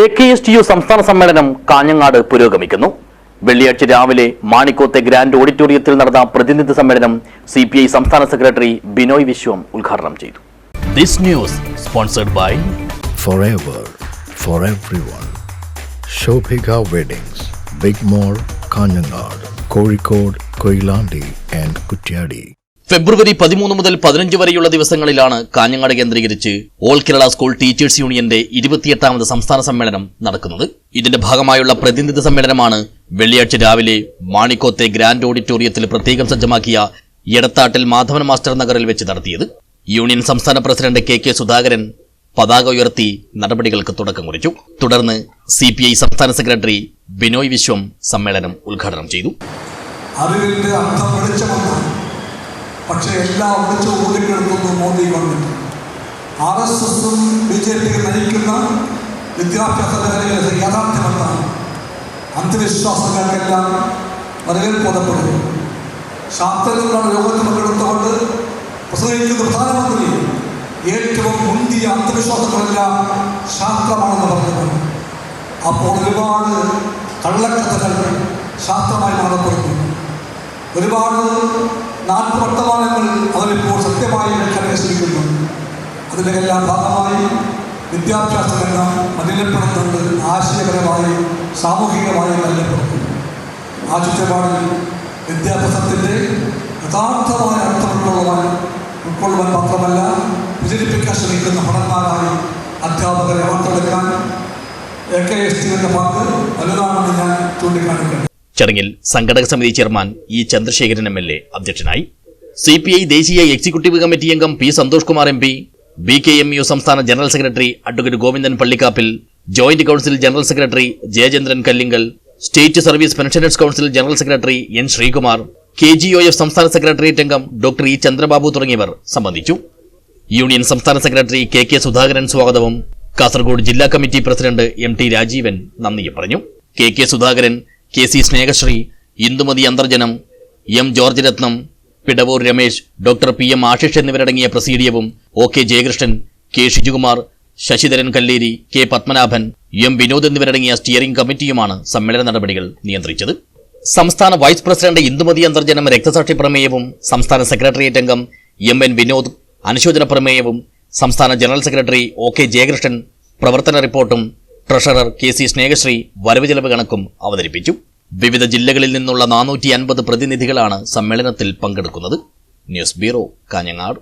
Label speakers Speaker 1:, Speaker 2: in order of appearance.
Speaker 1: A K S T U സംസ്ഥാന സമ്മേളനം കാഞ്ഞങ്ങാട് പുരോഗമിക്കുന്നു. വെള്ളിയാഴ്ച രാവിലെ മാണിക്കോത്തെ ഗ്രാൻഡ് ഓഡിറ്റോറിയത്തിൽ നടന്ന പ്രതിനിധി സമ്മേളനം സി പി ഐ സംസ്ഥാന സെക്രട്ടറി ബിനോയ് വിശ്വം ഉദ്ഘാടനം ചെയ്തു. This news sponsored by
Speaker 2: for ever for everyone Shobhika weddings big mall Kanhangad Kozhikode Koyilandy and Kutyadi.
Speaker 1: ഫെബ്രുവരി പതിമൂന്ന് മുതൽ പതിനഞ്ച് വരെയുള്ള ദിവസങ്ങളിലാണ് കാഞ്ഞങ്ങാട് കേന്ദ്രീകരിച്ച് ഓൾ കേരള സ്കൂൾ ടീച്ചേഴ്സ് യൂണിയന്റെ ഇരുപത്തിയെട്ടാമത് സംസ്ഥാന സമ്മേളനം നടക്കുന്നത്. ഇതിന്റെ ഭാഗമായുള്ള പ്രതിനിധി സമ്മേളനമാണ് വെള്ളിയാഴ്ച രാവിലെ മാണിക്കോത്തെ ഗ്രാൻഡ് ഓഡിറ്റോറിയത്തിൽ പ്രത്യേകം സജ്ജമാക്കിയ എടത്താട്ടിൽ മാധവൻ മാസ്റ്റർ നഗറിൽ വെച്ച് നടത്തിയത്. യൂണിയൻ സംസ്ഥാന പ്രസിഡന്റ് കെ കെ സുധാകരൻ പതാക ഉയർത്തി നടപടികൾക്ക് തുടക്കം കുറിച്ചു. തുടർന്ന് സി സംസ്ഥാന സെക്രട്ടറി ബിനോയ് വിശ്വം സമ്മേളനം ഉദ്ഘാടനം ചെയ്തു.
Speaker 3: അറിവിന്റെ അർത്ഥം പക്ഷേ എല്ലാം വെളിച്ചം ഊതിക്കെടുക്കുന്നു മോദി ഗവൺമെന്റ് ആർ എസ് എസും ബി ജെ പി നയിക്കുന്ന വിദ്യാഭ്യാസ മേഖലയിലെ യാഥാർത്ഥ്യമെന്നാണ് അന്ധവിശ്വാസങ്ങൾക്കെല്ലാം വരവേൽപ്പോതപ്പെടുന്നു ശാസ്ത്രജ്ഞരുടെ യോഗത്തിൽ പങ്കെടുത്തുകൊണ്ട് പ്രസംഗിക്കുന്ന പ്രധാനമന്ത്രി. ഏറ്റവും മുന്തിയ അന്ധവിശ്വാസങ്ങളെല്ലാം ശാസ്ത്രമാണെന്ന് പറഞ്ഞിട്ടുണ്ട് അപ്പോൾ ഒരുപാട് കള്ളക്കഥകൾ ശാസ്ത്രമായി മാറപ്പെടുന്നു. ഒരുപാട് നാട്ടുവർത്തമാനങ്ങൾ അവരിപ്പോൾ സത്യമായി ശ്രമിക്കുന്നു അതിന്റെ എല്ലാ ഭാഗമായി വിദ്യാഭ്യാസ രംഗം മലിനപ്പെടുന്നുണ്ട് ആശയപരമായി സാമൂഹികമായി മലിനപ്പെടുന്നു ആ ചുറ്റുപാടിൽ വിദ്യാഭ്യാസത്തിന്റെ യഥാർത്ഥമായ അർത്ഥം ഉൾക്കൊള്ളുവാൻ ഉൾക്കൊള്ളുവാൻ മാത്രമല്ല വിചരിപ്പിക്കാൻ ശ്രമിക്കുന്ന ഭടന്മാരായി അധ്യാപകരെ വാർത്തെടുക്കാൻ എ കെ എസ് ടിയുടെ പങ്ക് വലുതാണെന്ന് ഞാൻ ചൂണ്ടിക്കാണിക്കുന്നു.
Speaker 1: ചടങ്ങിൽ സംഘടക സമിതി chairman E Chandrasekharan M L A അധ്യക്ഷനായി. സി പി ഐ ദേശീയ എക്സിക്യൂട്ടീവ് കമ്മിറ്റി അംഗം P Santhosh Kumar M P B K M U സംസ്ഥാന general secretary advocate Govindan Pallikkappil joint council general secretary Jayachandran Kallingal state service pensioners council general secretary N Sreekumar K G O F സംസ്ഥാന secretariat അംഗം doctor E Chandrababu തുടങ്ങിയവർ സംബന്ധിച്ചു. Union സംസ്ഥാന secretary K K Sudhakaran സ്വാഗതവും. കാസർഗോഡ് ജില്ലാ committee president M T Rajeevan നന്ദിയും പറഞ്ഞു. K K Sudhakaran K C Snehasree Indumathi Antharjanam M George Rathnam Pidavoor Ramesh doctor P M Ashish എന്നിവരടങ്ങിയ പ്രസീഡിയവും O K Jayakrishnan K Shijukumar Sasidharan Kalleri K Padmanabhan M Vinod എന്നിവരടങ്ങിയ steering കമ്മിറ്റിയുമാണ് സമ്മേളന നടപടികൾ നിയന്ത്രിച്ചത്. സംസ്ഥാന vice president Indumathi Antharjanam രക്തസാക്ഷി പ്രമേയവും സംസ്ഥാന secretariat അംഗം M N Vinod അനുശോചന പ്രമേയവും സംസ്ഥാന general secretary O K Jayakrishnan പ്രവർത്തന റിപ്പോർട്ടും ട്രഷറർ കെ സി സ്നേഹശ്രീ വരവ് ചെലവ് കണക്കും അവതരിപ്പിച്ചു. വിവിധ ജില്ലകളിൽ നിന്നുള്ള നാനൂറ്റി അൻപത് പ്രതിനിധികളാണ് സമ്മേളനത്തിൽ പങ്കെടുക്കുന്നത്. News bureau Kanhangad.